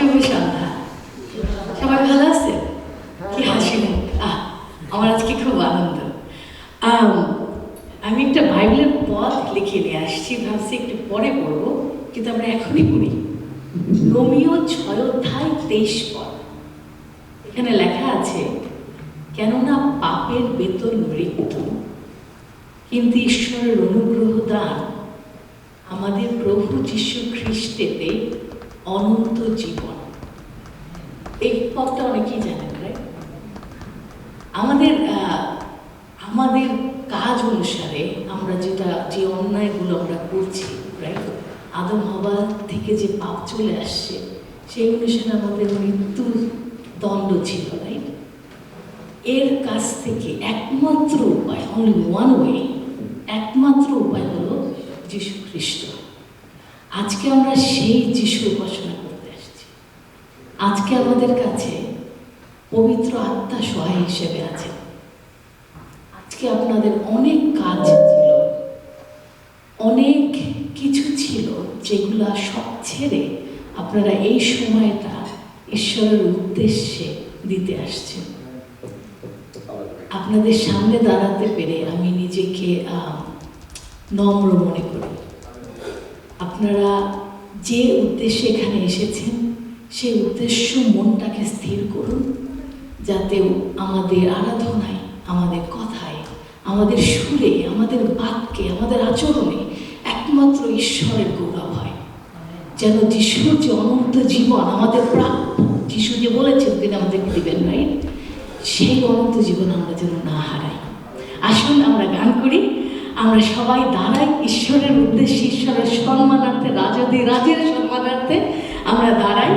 শুভ সন্ধ্যা সবাই ভালো আছে? কি হাসি আহ আমার আজকে খুব আনন্দ। আম, একটা বাইবেলের পথ লিখে নিয়ে আসছি ভাবছি একটু পরে পড়ব কিন্তু আমরা এখনই পড়ি। রোমিও ছয় তেইশ পদ। এখানে লেখা আছে কেননা পাপের বেতন মৃত্যু কিন্তু ঈশ্বরের অনুগ্রহ দান আমাদের প্রভু যীশু খ্রিস্টেতে অনন্ত জীবন। এই পথটা অনেকেই জানেন আমাদের আমাদের কাজ অনুসারে আমরা যেটা, যে অন্যায়গুলো আমরা করছি রাইট আদম হবা থেকে যে পাপ চলে আসছে, সেই অনুসারে আমাদের মৃত্যুর দণ্ড ছিল রাইট এর কাছ থেকে একমাত্র উপায় অনলি ওয়ান ওয়ে একমাত্র উপায় হলো যীশু খ্রিস্ট আজকে আমরা সেই যিশু উপাসনা আজকে আমাদের কাছে পবিত্র আত্মা সহায় হিসেবে আছে। আজকে আপনাদের অনেক কাজ ছিল, অনেক কিছু ছিল যেগুলা সব ছেড়ে আপনারা এই সময়টা ঈশ্বরের উদ্দেশ্যে দিতে আসছেন। আপনাদের সামনে দাঁড়াতে পেরে আমি নিজেকে নম্র মনে করি। আপনারা যে উদ্দেশ্যে এখানে এসেছেন সেই উদ্দেশ্য মনটাকে স্থির করুন যাতে আমাদের আরাধনায়, আমাদের কথায়, আমাদের সুরে, আমাদের বাক্যে, আমাদের আচরণে একমাত্র ঈশ্বরের গৌরব হয়। যেন যিশুর যে অনন্ত জীবন আমাদের প্রাপ্য, যিশু যে বলেছেন তিনি আমাদেরকে দিবেন রাইট সেই অনন্ত জীবন আমরা যেন না হারাই। আসুন আমরা গান করি। আমরা সবাই দাঁড়াই ঈশ্বরের উদ্দেশ্যে, ঈশ্বরের সম্মানার্থে, রাজাদের, রাজের সম্মানার্থে। আমরা দাঁড়াই।